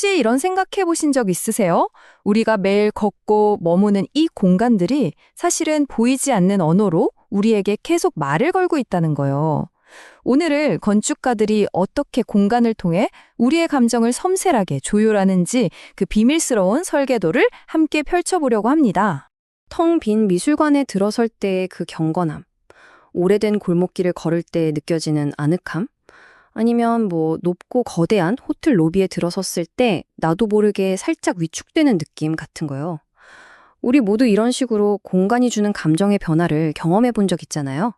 혹시 이런 생각해 보신 적 있으세요? 우리가 매일 걷고 머무는 이 공간들이 사실은 보이지 않는 언어로 우리에게 계속 말을 걸고 있다는 거예요. 오늘을 건축가들이 어떻게 공간을 통해 우리의 감정을 섬세하게 조율하는지 그 비밀스러운 설계도를 함께 펼쳐보려고 합니다. 텅 빈 미술관에 들어설 때의 그 경건함, 오래된 골목길을 걸을 때 느껴지는 아늑함, 아니면 뭐 높고 거대한 호텔 로비에 들어섰을 때 나도 모르게 살짝 위축되는 느낌 같은 거요. 우리 모두 이런 식으로 공간이 주는 감정의 변화를 경험해 본 적 있잖아요.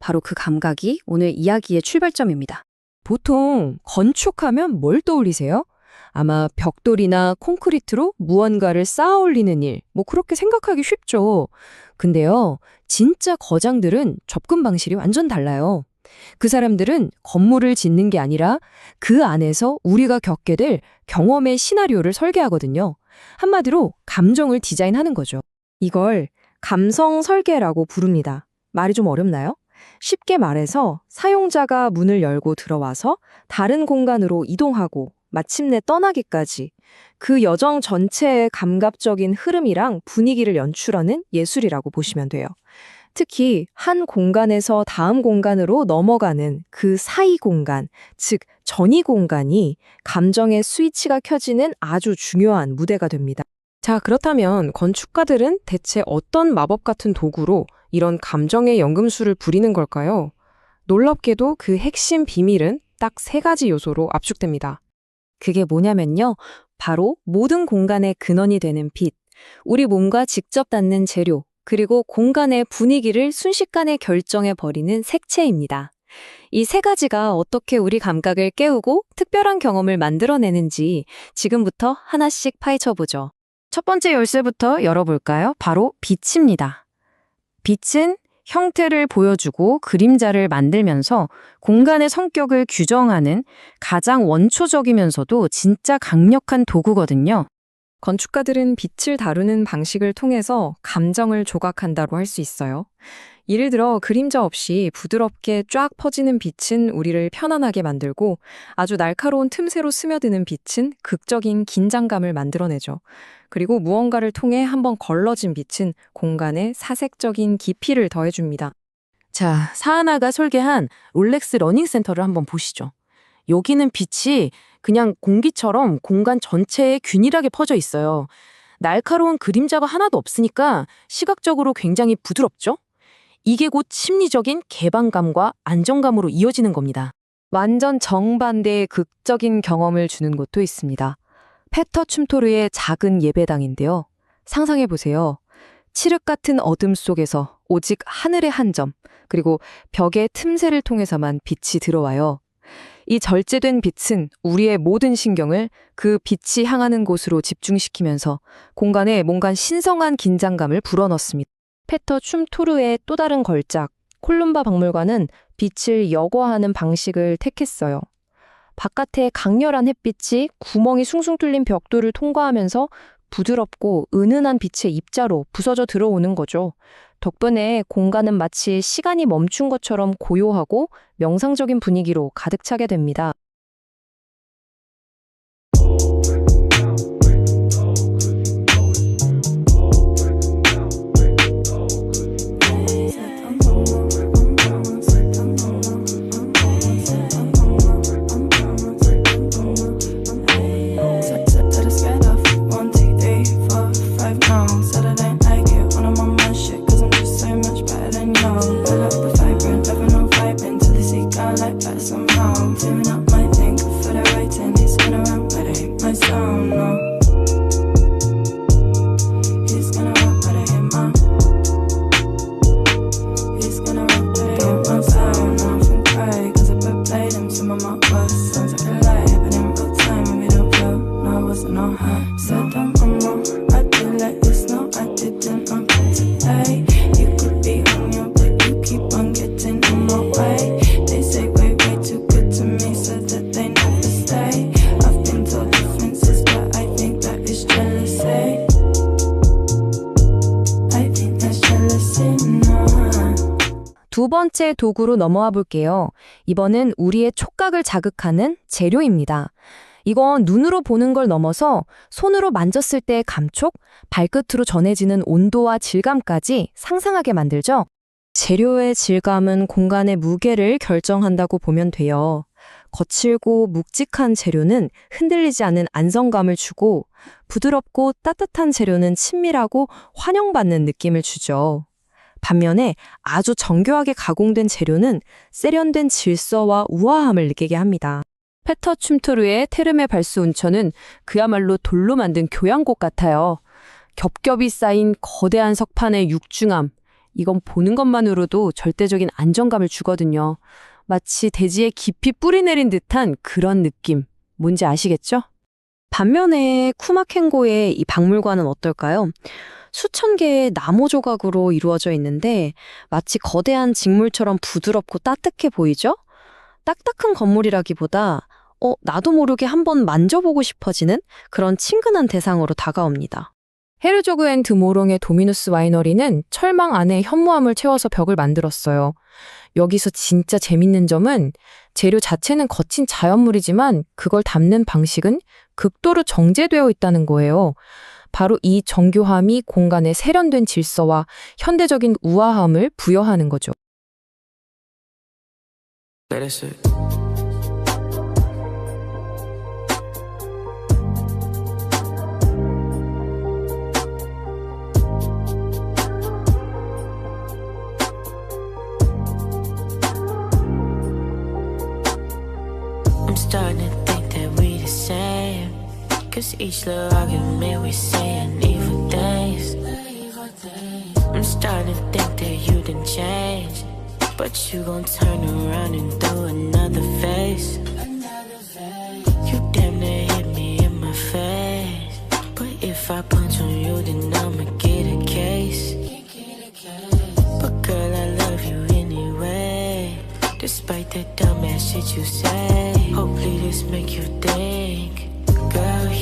바로 그 감각이 오늘 이야기의 출발점입니다. 보통 건축하면 뭘 떠올리세요? 아마 벽돌이나 콘크리트로 무언가를 쌓아 올리는 일, 뭐 그렇게 생각하기 쉽죠. 근데요, 진짜 거장들은 접근 방식이 완전 달라요. 그 사람들은 건물을 짓는 게 아니라 그 안에서 우리가 겪게 될 경험의 시나리오를 설계하거든요. 한마디로 감정을 디자인하는 거죠. 이걸 감성 설계라고 부릅니다. 말이 좀 어렵나요? 쉽게 말해서 사용자가 문을 열고 들어와서 다른 공간으로 이동하고 마침내 떠나기까지 그 여정 전체의 감각적인 흐름이랑 분위기를 연출하는 예술이라고 보시면 돼요. 특히 한 공간에서 다음 공간으로 넘어가는 그 사이 공간, 즉 전이 공간이 감정의 스위치가 켜지는 아주 중요한 무대가 됩니다. 자, 그렇다면 건축가들은 대체 어떤 마법 같은 도구로 이런 감정의 연금술을 부리는 걸까요? 놀랍게도 그 핵심 비밀은 딱 세 가지 요소로 압축됩니다. 그게 뭐냐면요. 바로 모든 공간의 근원이 되는 빛, 우리 몸과 직접 닿는 재료, 그리고 공간의 분위기를 순식간에 결정해 버리는 색채입니다. 이 세 가지가 어떻게 우리 감각을 깨우고 특별한 경험을 만들어내는지 지금부터 하나씩 파헤쳐 보죠. 첫 번째 열쇠부터 열어볼까요? 바로 빛입니다. 빛은 형태를 보여주고 그림자를 만들면서 공간의 성격을 규정하는 가장 원초적이면서도 진짜 강력한 도구거든요. 건축가들은 빛을 다루는 방식을 통해서 감정을 조각한다고 할 수 있어요. 예를 들어 그림자 없이 부드럽게 쫙 퍼지는 빛은 우리를 편안하게 만들고 아주 날카로운 틈새로 스며드는 빛은 극적인 긴장감을 만들어내죠. 그리고 무언가를 통해 한번 걸러진 빛은 공간에 사색적인 깊이를 더해줍니다. 자, 사하나가 설계한 롤렉스 러닝 센터를 한번 보시죠. 여기는 빛이 그냥 공기처럼 공간 전체에 균일하게 퍼져 있어요. 날카로운 그림자가 하나도 없으니까 시각적으로 굉장히 부드럽죠? 이게 곧 심리적인 개방감과 안정감으로 이어지는 겁니다. 완전 정반대의 극적인 경험을 주는 곳도 있습니다. 페터 춤토르의 작은 예배당인데요. 상상해 보세요. 칠흑 같은 어둠 속에서 오직 하늘의 한 점, 그리고 벽의 틈새를 통해서만 빛이 들어와요. 이 절제된 빛은 우리의 모든 신경을 그 빛이 향하는 곳으로 집중시키면서 공간에 뭔가 신성한 긴장감을 불어넣습니다. 페터 춤토르의 또 다른 걸작, 콜룸바 박물관은 빛을 여과하는 방식을 택했어요. 바깥에 강렬한 햇빛이 구멍이 숭숭 뚫린 벽돌을 통과하면서 부드럽고 은은한 빛의 입자로 부서져 들어오는 거죠. 덕분에 공간은 마치 시간이 멈춘 것처럼 고요하고 명상적인 분위기로 가득 차게 됩니다. 두 번째 도구로 넘어와 볼게요. 이번은 우리의 촉각을 자극하는 재료입니다. 이건 눈으로 보는 걸 넘어서 손으로 만졌을 때의 감촉, 발끝으로 전해지는 온도와 질감까지 상상하게 만들죠. 재료의 질감은 공간의 무게를 결정한다고 보면 돼요. 거칠고 묵직한 재료는 흔들리지 않는 안정감을 주고 부드럽고 따뜻한 재료는 친밀하고 환영받는 느낌을 주죠. 반면에 아주 정교하게 가공된 재료는 세련된 질서와 우아함을 느끼게 합니다. 페터 춤토르의 테르메 발수 운천은 그야말로 돌로 만든 교향곡 같아요. 겹겹이 쌓인 거대한 석판의 육중함. 이건 보는 것만으로도 절대적인 안정감을 주거든요. 마치 대지에 깊이 뿌리 내린 듯한 그런 느낌. 뭔지 아시겠죠? 반면에 쿠마켄고의 이 박물관은 어떨까요? 수천 개의 나무 조각으로 이루어져 있는데 마치 거대한 직물처럼 부드럽고 따뜻해 보이죠? 딱딱한 건물이라기보다 어, 나도 모르게 한번 만져보고 싶어지는 그런 친근한 대상으로 다가옵니다. 헤르조그 앤 드모롱의 도미누스 와이너리는 철망 안에 현무암을 채워서 벽을 만들었어요. 여기서 진짜 재밌는 점은 재료 자체는 거친 자연물이지만 그걸 담는 방식은 극도로 정제되어 있다는 거예요. 바로 이 정교함이 공간에 세련된 질서와 현대적인 우아함을 부여하는 거죠. Each little argument we saying evil things. I'm starting to think that you didn't change. But you gon' turn around and do another face. You damn near hit me in my face. But if I punch on you, then I'ma get a case. But girl, I love you anyway. Despite that dumbass shit you say. Hopefully this make you think.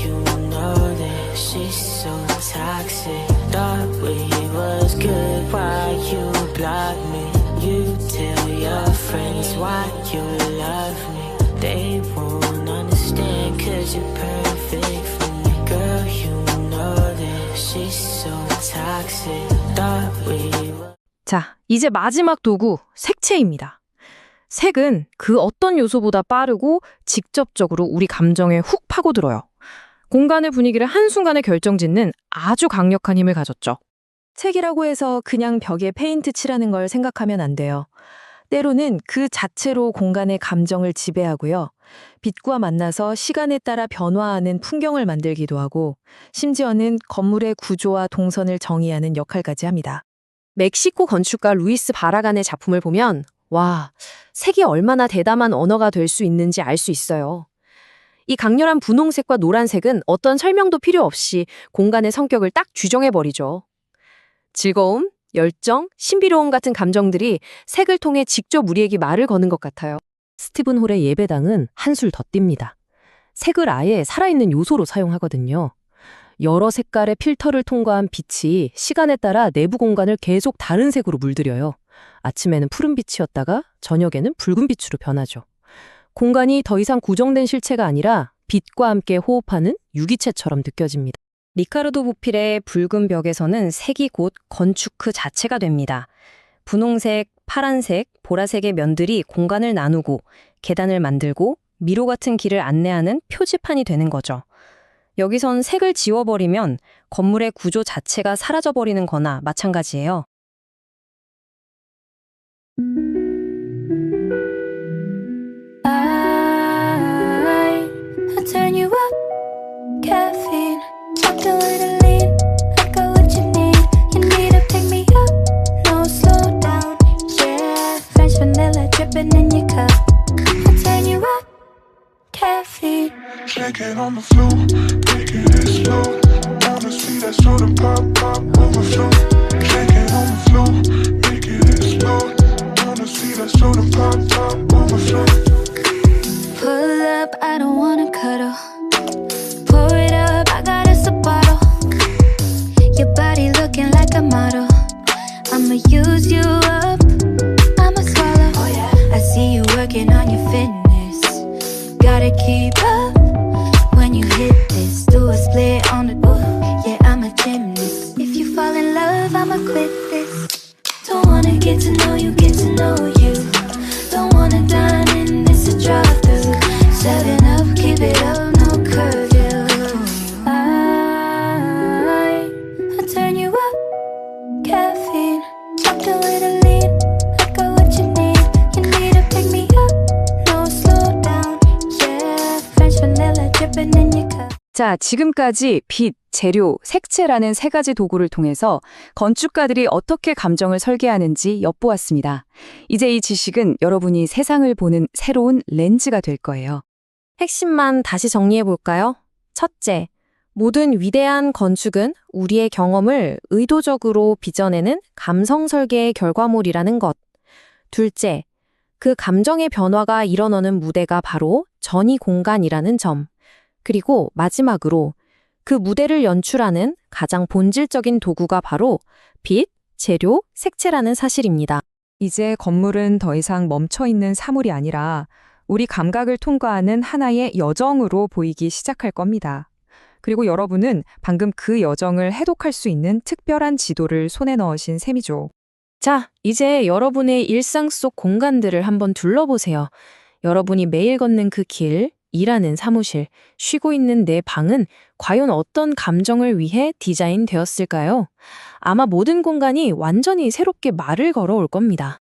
You know that she's so toxic. Thought we was good, why you block me? You tell your friends why you love me. They won't understand cause you're perfect for me. Girl, you know that she's so toxic. Thought we was 자, 이제 마지막 도구, 색채입니다. 색은 그 어떤 요소보다 빠르고 직접적으로 우리 감정에 훅 파고들어요. 공간의 분위기를 한순간에 결정짓는 아주 강력한 힘을 가졌죠. 색이라고 해서 그냥 벽에 페인트 칠하는 걸 생각하면 안 돼요. 때로는 그 자체로 공간의 감정을 지배하고요. 빛과 만나서 시간에 따라 변화하는 풍경을 만들기도 하고, 심지어는 건물의 구조와 동선을 정의하는 역할까지 합니다. 멕시코 건축가 루이스 바라간의 작품을 보면 와, 색이 얼마나 대담한 언어가 될 수 있는지 알 수 있어요. 이 강렬한 분홍색과 노란색은 어떤 설명도 필요 없이 공간의 성격을 딱 규정해버리죠. 즐거움, 열정, 신비로움 같은 감정들이 색을 통해 직접 우리에게 말을 거는 것 같아요. 스티븐 홀의 예배당은 한술 더 띱니다. 색을 아예 살아있는 요소로 사용하거든요. 여러 색깔의 필터를 통과한 빛이 시간에 따라 내부 공간을 계속 다른 색으로 물들여요. 아침에는 푸른 빛이었다가 저녁에는 붉은 빛으로 변하죠. 공간이 더 이상 구정된 실체가 아니라 빛과 함께 호흡하는 유기체처럼 느껴집니다. 리카르도 부필의 붉은 벽에서는 색이 곧 건축 그 자체가 됩니다. 분홍색, 파란색, 보라색의 면들이 공간을 나누고 계단을 만들고 미로 같은 길을 안내하는 표지판이 되는 거죠. 여기선 색을 지워버리면 건물의 구조 자체가 사라져버리는 거나 마찬가지예요. feet Can't on the floor, taking it slow. Honestly, that's sort of pop, pop, overflow Shaking on the floor, making it slow. Honestly, that's sort of pop, pop, overflow Pull up, I don't wanna cuddle. 자, 지금까지 빛, 재료, 색채라는 세 가지 도구를 통해서 건축가들이 어떻게 감정을 설계하는지 엿보았습니다. 이제 이 지식은 여러분이 세상을 보는 새로운 렌즈가 될 거예요. 핵심만 다시 정리해 볼까요? 첫째, 모든 위대한 건축은 우리의 경험을 의도적으로 빚어내는 감성 설계의 결과물이라는 것. 둘째, 그 감정의 변화가 일어나는 무대가 바로 전이 공간이라는 점. 그리고 마지막으로 그 무대를 연출하는 가장 본질적인 도구가 바로 빛, 재료, 색채라는 사실입니다. 이제 건물은 더 이상 멈춰 있는 사물이 아니라 우리 감각을 통과하는 하나의 여정으로 보이기 시작할 겁니다. 그리고 여러분은 방금 그 여정을 해독할 수 있는 특별한 지도를 손에 넣으신 셈이죠. 자, 이제 여러분의 일상 속 공간들을 한번 둘러보세요. 여러분이 매일 걷는 그 길, 일하는 사무실, 쉬고 있는 내 방은 과연 어떤 감정을 위해 디자인되었을까요? 아마 모든 공간이 완전히 새롭게 말을 걸어올 겁니다.